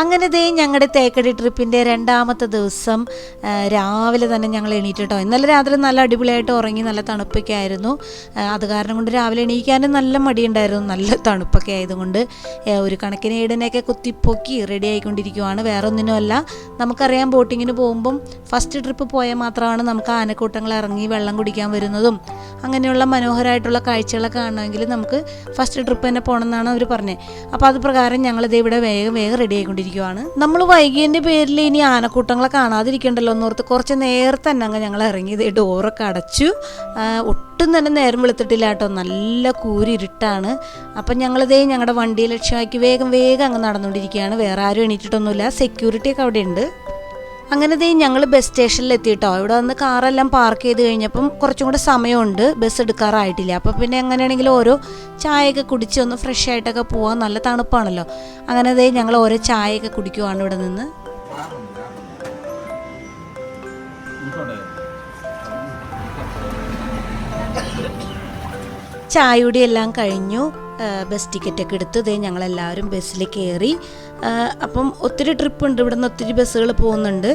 അങ്ങനെ ദേ ഞങ്ങളുടെ തേക്കടി ട്രിപ്പിന്റെ രണ്ടാമത്തെ ദിവസം രാവിലെ തന്നെ ഞങ്ങൾ എണീറ്റിട്ടോ. ഇന്നലെ രാത്രി നല്ല അടിപൊളിയായിട്ട് ഉറങ്ങി നല്ല തണുപ്പൊക്കെ ആയിരുന്നു അത് കാരണം കൊണ്ട് രാവിലെ എണീക്കാനും നല്ല മടിയുണ്ടായിരുന്നു. നല്ല തണുപ്പൊക്കെ ആയതുകൊണ്ട് ഒരു കണക്കിന് ഏടിനെയൊക്കെ കുത്തിപ്പൊക്കി റെഡി ആയിക്കൊണ്ടിരിക്കുവാണ്. വേറെ ഒന്നിനുമല്ല നമുക്കറിയാം ബോട്ടിങ്ങിന് പോകുമ്പം ഫസ്റ്റ് ട്രിപ്പ് പോയാൽ മാത്രമാണ് നമുക്ക് ആനക്കൂട്ടങ്ങൾ ഇറങ്ങി വെള്ളം കുടിക്കാൻ വരുന്നതും അങ്ങനെയുള്ള മനോഹരമായിട്ടുള്ള കാഴ്ചകളൊക്കെ കാണണമെങ്കിൽ നമുക്ക് ഫസ്റ്റ് ട്രിപ്പ് തന്നെ പോകണമെന്നാണ് അവർ പറഞ്ഞത്. അപ്പോൾ അത് പ്രകാരം ഞങ്ങൾ ഇതേ ഇവിടെ വേഗം വേഗം റെഡി ആയിക്കൊണ്ടിരിക്കുവാണ് നമ്മൾ വൈകിയതിന്റെ പേരിൽ ഇനി ആനക്കൂട്ടങ്ങളെ കാണാതിരിക്കണ്ടല്ലോ എന്നോർത്ത് കുറച്ച് നേരത്തെ തന്നെ അങ്ങ് ഞങ്ങൾ ഇറങ്ങിയത് ഡോറൊക്കെ അടച്ചു. ഒട്ടും തന്നെ നേരം വെളുത്തിട്ടില്ല കേട്ടോ. നല്ല കൂരിരുട്ടാണ് അപ്പം ഞങ്ങളിതേ ഞങ്ങളുടെ വണ്ടിയെ ലക്ഷ്യമാക്കി വേഗം വേഗം അങ്ങ് നടന്നുകൊണ്ടിരിക്കുകയാണ് വേറെ ആരും എണീറ്റിട്ടൊന്നുമില്ല. സെക്യൂരിറ്റിയൊക്കെ അവിടെ ഉണ്ട് അങ്ങനെ ദേ ഞങ്ങൾ ബസ് സ്റ്റേഷനിൽ എത്തിയിട്ടോ. ഇവിടെ വന്ന് കാറെല്ലാം പാർക്ക് ചെയ്ത് കഴിഞ്ഞപ്പം കുറച്ചും കൂടെ സമയമുണ്ട്. ബസ് എടുക്കാറായിട്ടില്ല. അപ്പോൾ പിന്നെ എങ്ങനെയാണെങ്കിലും ഓരോ ചായയൊക്കെ കുടിച്ച് ഒന്ന് ഫ്രഷ് ആയിട്ടൊക്കെ പോവാൻ നല്ല തണുപ്പാണല്ലോ. അങ്ങനെ ദേ ഞങ്ങൾ ഓരോ ചായയൊക്കെ കുടിക്കുവാണ് ഇവിടെ നിന്ന്. ചായയുടെ എല്ലാം കഴിഞ്ഞു. ബസ് ടിക്കറ്റൊക്കെ എടുത്ത് ഇതേ ഞങ്ങളെല്ലാവരും ബസ്സിൽ കയറി. അപ്പം ഒത്തിരി ട്രിപ്പ് ഉണ്ട്. ഇവിടെ നിന്ന് ഒത്തിരി ബസ്സുകൾ പോകുന്നുണ്ട്.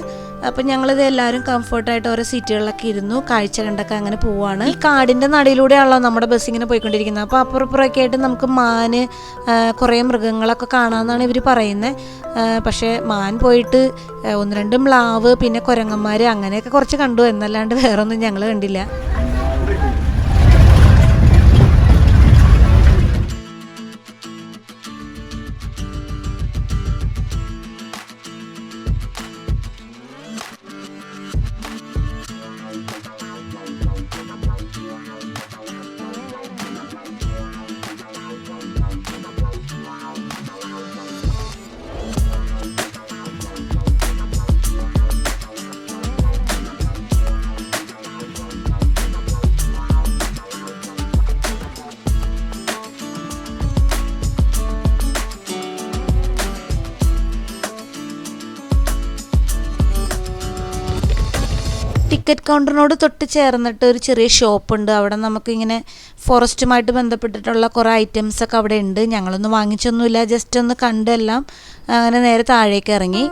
അപ്പം ഞങ്ങളിത് എല്ലാവരും കംഫർട്ടായിട്ട് ഓരോ സീറ്റുകളിലൊക്കെ ഇരുന്നു. കാഴ്ച കണ്ടൊക്കെ അങ്ങനെ പോവാണ്. ഈ കാടിന്റെ നടയിലൂടെയാണല്ലോ നമ്മുടെ ബസ് ഇങ്ങനെ പോയിക്കൊണ്ടിരിക്കുന്നത്. അപ്പോൾ അപ്പുറപ്പുറമൊക്കെ ആയിട്ട് നമുക്ക് മാന് കുറേ മൃഗങ്ങളൊക്കെ കാണാമെന്നാണ് ഇവർ പറയുന്നത്. പക്ഷേ മാൻ പോയിട്ട് ഒന്ന് രണ്ട് മ്ലാവ് പിന്നെ കുരങ്ങന്മാർ അങ്ങനെയൊക്കെ കുറച്ച് കണ്ടു. എന്നല്ലാണ്ട് വേറൊന്നും ഞങ്ങൾ കണ്ടില്ല. ടിക്കറ്റ് കൗണ്ടറിനോട് തൊട്ട് ചേർന്നിട്ട് ഒരു ചെറിയ ഷോപ്പുണ്ട് അവിടെ നമുക്കിങ്ങനെ ഫോറസ്റ്റുമായിട്ട് ബന്ധപ്പെട്ടിട്ടുള്ള കുറേ ഐറ്റംസ് ഒക്കെ അവിടെ ഉണ്ട്. ഞങ്ങളൊന്നും വാങ്ങിച്ചൊന്നുമില്ല. ജസ്റ്റ് ഒന്ന് കണ്ടെല്ലാം അങ്ങനെ നേരെ താഴേക്ക് ഇറങ്ങി.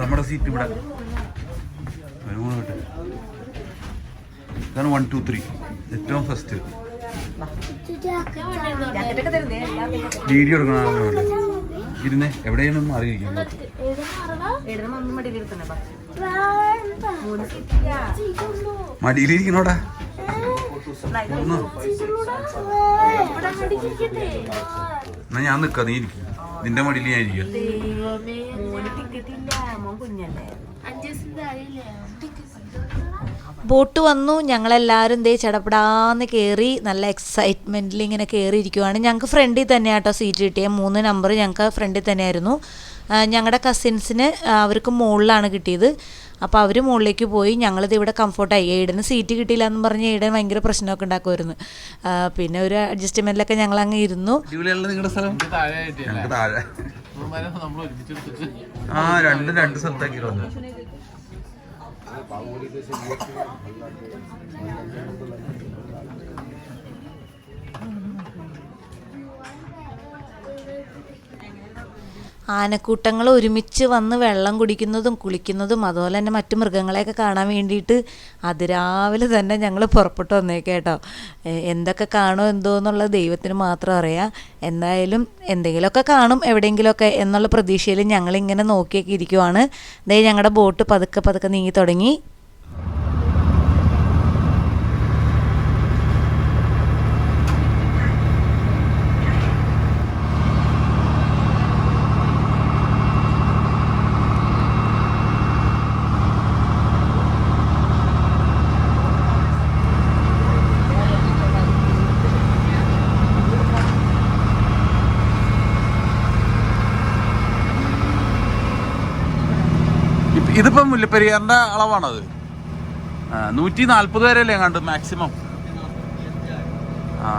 നമ്മുടെ സീറ്റ് ഇവിടെ. ഇതാണ് വൺ ടു ത്രീ ഏറ്റവും ഫസ്റ്റ് വീഡിയോ എടുക്കണ ഇരുന്നേ എവിടെയാണ് മാറിയിരിക്കുന്നത് മടിയിലിരിക്കണോടാ. എന്നാ ഞാൻ നിക്കാതെ നീ ഇരിക്കും. നിന്റെ മടിയിൽ ഞാൻ ഇരിക്കും ബോട്ട് വന്നു. ഞങ്ങളെല്ലാവരും ദേ ചടപടാന്ന് കയറി നല്ല എക്സൈറ്റ്മെന്റിൽ ഇങ്ങനെ കയറിയിരിക്കുവാണ് ഞങ്ങൾക്ക് ഫ്രണ്ടിൽ തന്നെയാട്ടോ സീറ്റ് കിട്ടിയ. മൂന്ന് നമ്പർ ഞങ്ങൾക്ക് ഫ്രണ്ടിൽ തന്നെയായിരുന്നു. ഞങ്ങളുടെ കസിൻസിന് അവർക്ക് മുകളിലാണ് കിട്ടിയത്. അപ്പോൾ അവർ മുകളിലേക്ക് പോയി ഞങ്ങളിത് ഇവിടെ കംഫർട്ടായി എയ്ഡന് സീറ്റ് കിട്ടിയില്ല എന്ന് പറഞ്ഞ് എയ്ഡൻ ഭയങ്കര പ്രശ്നമൊക്കെ ഉണ്ടാക്കുമായിരുന്നു പിന്നെ ഒരു അഡ്ജസ്റ്റ്മെന്റിലൊക്കെ ഞങ്ങൾ അങ്ങ് ഇരുന്നു ആ രണ്ടും രണ്ട് സ്ഥലത്താക്കി ആനക്കൂട്ടങ്ങൾ ഒരുമിച്ച് വന്ന് വെള്ളം കുടിക്കുന്നതും കുളിക്കുന്നതും അതുപോലെ തന്നെ മറ്റു മൃഗങ്ങളെയൊക്കെ കാണാൻ വേണ്ടിയിട്ട് അതിരാവിലെ തന്നെ ഞങ്ങൾ പുറപ്പെട്ടു വന്നേക്കാം കേട്ടോ. എന്തൊക്കെ കാണോ എന്തോ എന്നുള്ളത് ദൈവത്തിന് മാത്രം അറിയാം. എന്തായാലും എന്തെങ്കിലുമൊക്കെ കാണും എവിടെയെങ്കിലുമൊക്കെ എന്നുള്ള പ്രതീക്ഷയിൽ ഞങ്ങളിങ്ങനെ നോക്കിയൊക്കെ ഇരിക്കുവാണ്. ദേ ഞങ്ങളുടെ ബോട്ട് പതുക്കെ പതുക്കെ നീങ്ങി തുടങ്ങി. മുല്ലപ്പെരിയാറിന്റെ അളവാണത്. നൂറ്റി നാല്പത് വരെ അല്ലേ കണ്ട് മാക്സിമം ആ.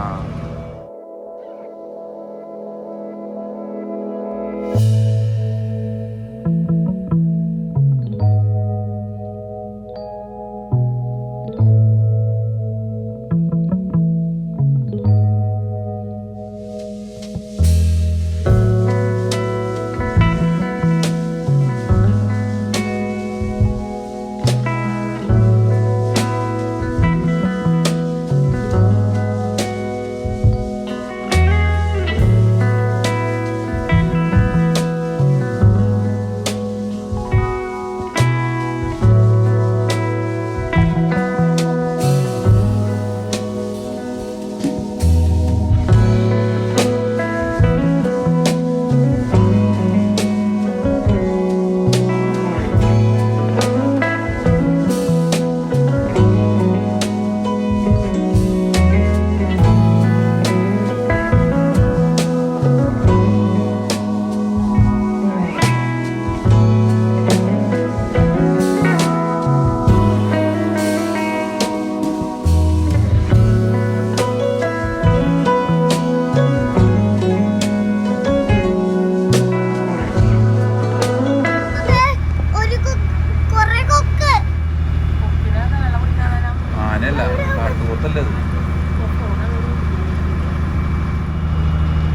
കാട്ടുപോത്തല്ലേ അത്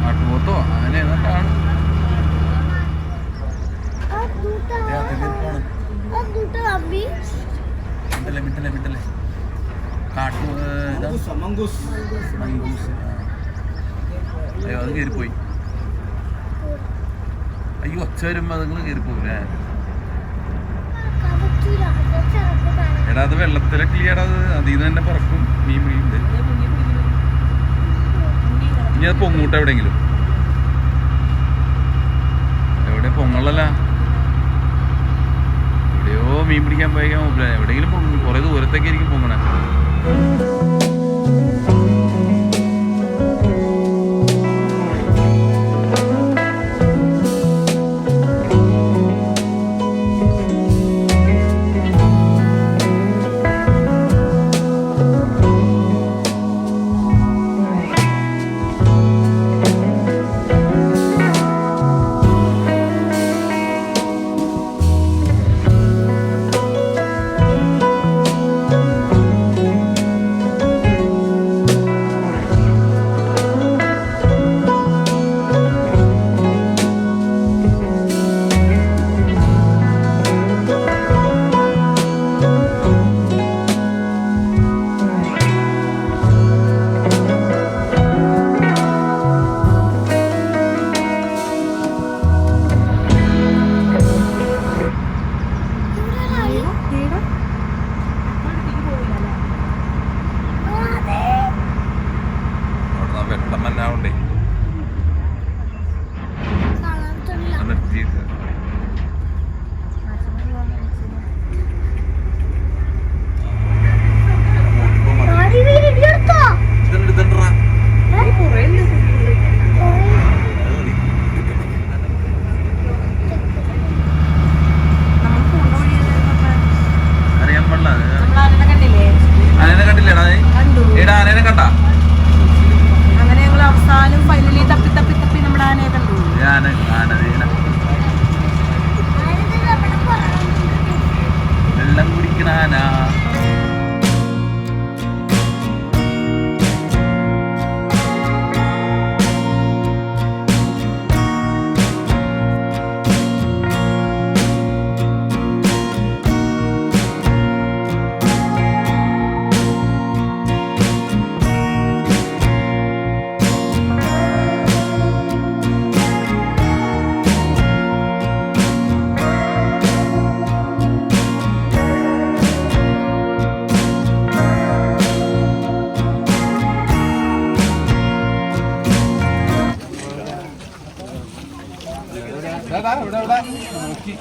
കാട്ടുപോത്തോ ആന ഏതാണ്ടാണ് ആ ദൂട്ട ആ ദൂട്ട അമ്മി മിണ്ടല്ലേ മിണ്ടല്ലേ മിണ്ടല്ലേ? കാട്ടു ഏ, ഇതാ. മംഗൂസ് അയ്യോ അത് കയറിപ്പോയി. അയ്യോ ഒച്ച വരുമ്പോ നിങ്ങൾ കയറിപ്പോകൂലേ കവച്ചൂല എടാ അത് വെള്ളത്തിലൊക്കെ ക്ലിയർ അത് അതിൽ നിന്ന് തന്നെ പറക്കും. മീൻ മീനുണ്ട് ഇനി അത് പൊങ്ങൂട്ട എവിടെയെങ്കിലും? എവിടെ പൊങ്ങളല്ല എവിടെയോ മീൻ പിടിക്കാൻ പോയേക്കാൻ എവിടെയെങ്കിലും പൊങ്ങും. കുറെ ദൂരത്തേക്കായിരിക്കും പൊങ്ങണേ. വെള്ളം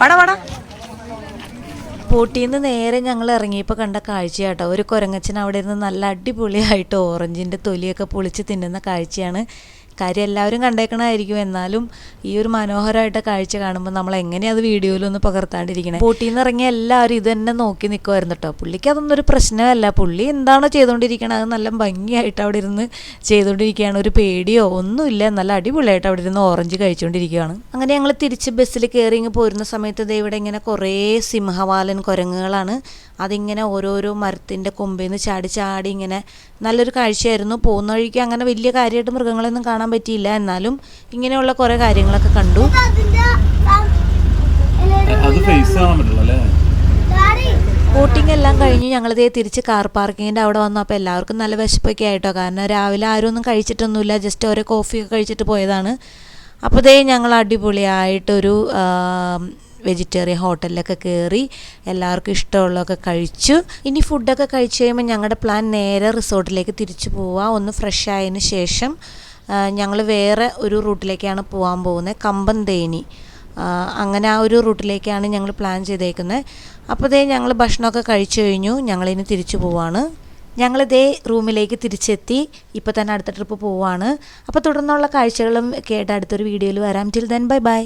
വട നേരെ ഞങ്ങൾ ഇറങ്ങിയപ്പോൾ കണ്ട കാഴ്ചയാട്ടോ. ഒരു കുരങ്ങച്ചൻ അവിടെ ഇരുന്ന് നല്ല അടിപൊളിയായിട്ട് ഓറഞ്ചിന്റെ തൊലിയൊക്കെ പൊളിച്ച് തിന്നുന്ന കാഴ്ചയാണ്. കാര്യം എല്ലാവരും കണ്ടേക്കണമായിരിക്കും എന്നാലും ഈ ഒരു മനോഹരമായിട്ട് കാഴ്ച കാണുമ്പോൾ നമ്മൾ എങ്ങനെയാണ് അത് വീഡിയോയിലൊന്ന് പകർത്താണ്ടിരിക്കണേ? ബോട്ടിൽ നിന്ന് ഇറങ്ങിയ എല്ലാവരും ഇത് തന്നെ നോക്കി നിൽക്കുമായിരുന്നു കേട്ടോ പുള്ളിക്ക് അതൊന്നും ഒരു പ്രശ്നമല്ല. പുള്ളി എന്താണോ ചെയ്തുകൊണ്ടിരിക്കണത് അത് നല്ല ഭംഗിയായിട്ട് അവിടെ ഇരുന്ന് ചെയ്തുകൊണ്ടിരിക്കുകയാണ് ഒരു പേടിയോ ഒന്നുമില്ല. നല്ല അടിപൊളിയായിട്ട് അവിടെ ഇരുന്ന് ഓറഞ്ച് കഴിച്ചുകൊണ്ടിരിക്കുകയാണ് അങ്ങനെ ഞങ്ങൾ തിരിച്ച് ബസ്സിൽ കയറി ഇങ്ങ് പോരുന്ന സമയത്ത് ഇവിടെ ഇങ്ങനെ കുറേ സിംഹവാലൻ കുരങ്ങുകളാണ്. അതിങ്ങനെ ഓരോരോ മരത്തിന്റെ കൊമ്പിൽ നിന്ന് ചാടി ചാടി ഇങ്ങനെ നല്ലൊരു കാഴ്ചയായിരുന്നു. പോകുന്ന വഴിക്ക് അങ്ങനെ വലിയ കാര്യമായിട്ട് മൃഗങ്ങളൊന്നും കാണാൻ പറ്റിയില്ല. എന്നാലും ഇങ്ങനെയുള്ള കുറേ കാര്യങ്ങളൊക്കെ കണ്ടു. അത് ഫേസ് കാണാൻ പറ്റില്ല അല്ലേ? ബോട്ടിംഗ് എല്ലാം കഴിഞ്ഞ് ഞങ്ങളിതേ തിരിച്ച് കാർ പാർക്കിങ്ങിന്റെ അവിടെ വന്നു. അപ്പോൾ എല്ലാവർക്കും നല്ല വിശപ്പൊക്കെ ആയിട്ടോ. കാരണം രാവിലെ ആരും ഒന്നും കഴിച്ചിട്ടൊന്നുമില്ല. ജസ്റ്റ് ഓരോ കോഫിയൊക്കെ കഴിച്ചിട്ട് പോയതാണ്. അപ്പോൾ ഇതേ ഞങ്ങൾ അടിപൊളിയായിട്ടൊരു വെജിറ്റേറിയൻ ഹോട്ടലിലൊക്കെ കയറി എല്ലാവർക്കും ഇഷ്ടമുള്ളതൊക്കെ കഴിച്ചു. ഇനി ഫുഡൊക്കെ കഴിച്ച് കഴിയുമ്പോൾ ഞങ്ങളുടെ പ്ലാൻ നേരെ റിസോർട്ടിലേക്ക് തിരിച്ചു പോവുക ഒന്ന് ഫ്രഷ് ആയതിന് ശേഷം ഞങ്ങൾ വേറെ ഒരു റൂട്ടിലേക്കാണ് പോകാൻ പോകുന്നത് കമ്പം തേനി അങ്ങനെ ആ ഒരു റൂട്ടിലേക്കാണ് ഞങ്ങൾ പ്ലാൻ ചെയ്തേക്കുന്നത് അപ്പോൾ ദേ ഞങ്ങൾ ഭക്ഷണമൊക്കെ കഴിച്ചു കഴിഞ്ഞു. ഞങ്ങളിനി തിരിച്ചു പോവാണ്. ഞങ്ങളിതേ റൂമിലേക്ക് തിരിച്ചെത്തി. ഇപ്പോൾ തന്നെ അടുത്ത ട്രിപ്പ് പോവാണ്. അപ്പോൾ തുടർന്നുള്ള കാഴ്ചകളും കേട്ട് അടുത്തൊരു വീഡിയോയിൽ വരാം. Till then bye bye